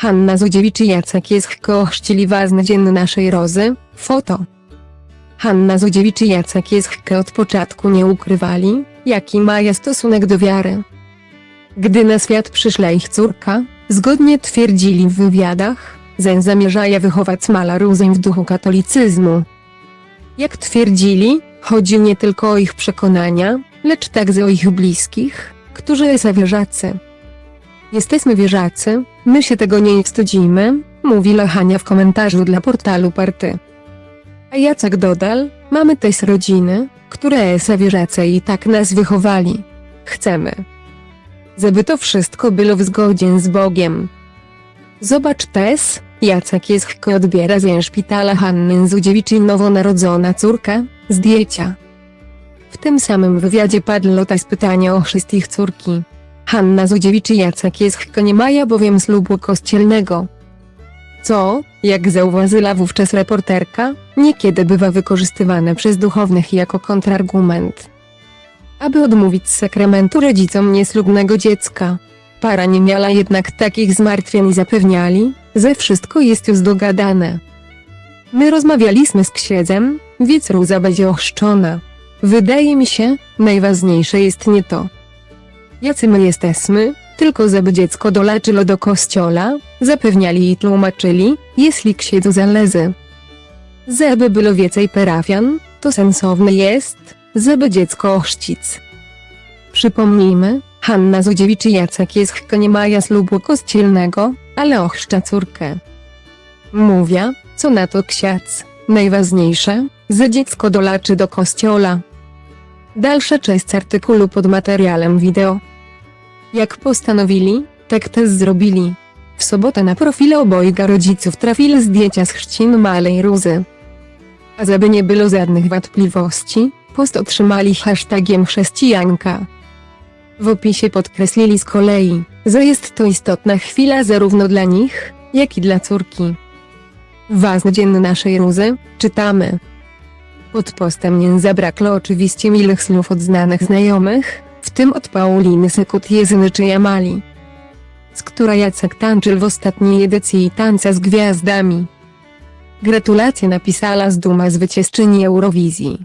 Hanna Zudziewicz i Jacek Jeschko ochrzcili ważny dzień naszej rozy, foto. Hanna Zudziewicz i Jacek Jeschke od początku nie ukrywali, jaki mają stosunek do wiary. Gdy na świat przyszła ich córka, zgodnie twierdzili w wywiadach, Zen zamierzaja wychować malaruzę w duchu katolicyzmu. Jak twierdzili, chodzi nie tylko o ich przekonania, lecz także o ich bliskich, którzy są wierzacy. Jesteśmy wierzacy, my się tego nie wstydzimy, mówi Lechania w komentarzu dla portalu Party. A Jacek dodał, mamy też rodziny, które są wierzace i tak nas wychowali. Chcemy, żeby to wszystko było w zgodzie z Bogiem. Zobacz też, Jacek Jeschko odbiera ze szpitala Hanny Zudziewicz i nowonarodzona córka, zdjęcia. W tym samym wywiadzie padło też pytanie o chrzest ich córki. Hanna Zudziewicz i Jacek Jeschko nie mają bowiem ślubu kościelnego. Co, jak zauważyła wówczas reporterka, niekiedy bywa wykorzystywane przez duchownych jako kontrargument. Aby odmówić sakramentu rodzicom nieslubnego dziecka. Para nie miała jednak takich zmartwień i zapewniali, że wszystko jest już dogadane. My rozmawialiśmy z księdzem, więc Ruza będzie ochrzczona. Wydaje mi się, najważniejsze jest nie to. Jacy my jesteśmy, tylko żeby dziecko dolaczyło do kościoła, zapewniali i tłumaczyli, jeśli księdzu zależy. Żeby było więcej parafian, to sensowne jest, żeby dziecko ochrzcić. Przypomnijmy, Hanna Zudziewicz i Jacek Jeschko nie mają ślubu kościelnego, ale ochrzcza córkę. Mówię, co na to ksiądz. Najważniejsze, że dziecko dolaczy do kościoła. Dalsza część artykułu pod materiałem wideo. Jak postanowili, tak też zrobili. W sobotę na profile obojga rodziców trafili zdjęcia z chrzcin malej Ruzy. A żeby nie było żadnych wątpliwości, post otrzymali hashtagiem chrześcijanka. W opisie podkreślili z kolei, że jest to istotna chwila zarówno dla nich, jak i dla córki. Ważny dzień naszej Ruzy, czytamy. Pod postem nie zabrakło oczywiście milych słów od znanych znajomych, tym od Pauliny Sekut Jezyny Jamali, z która Jacek tańczył w ostatniej edycji Tańca z Gwiazdami. Gratulacje napisała z duma zwyciężczyni Eurowizji.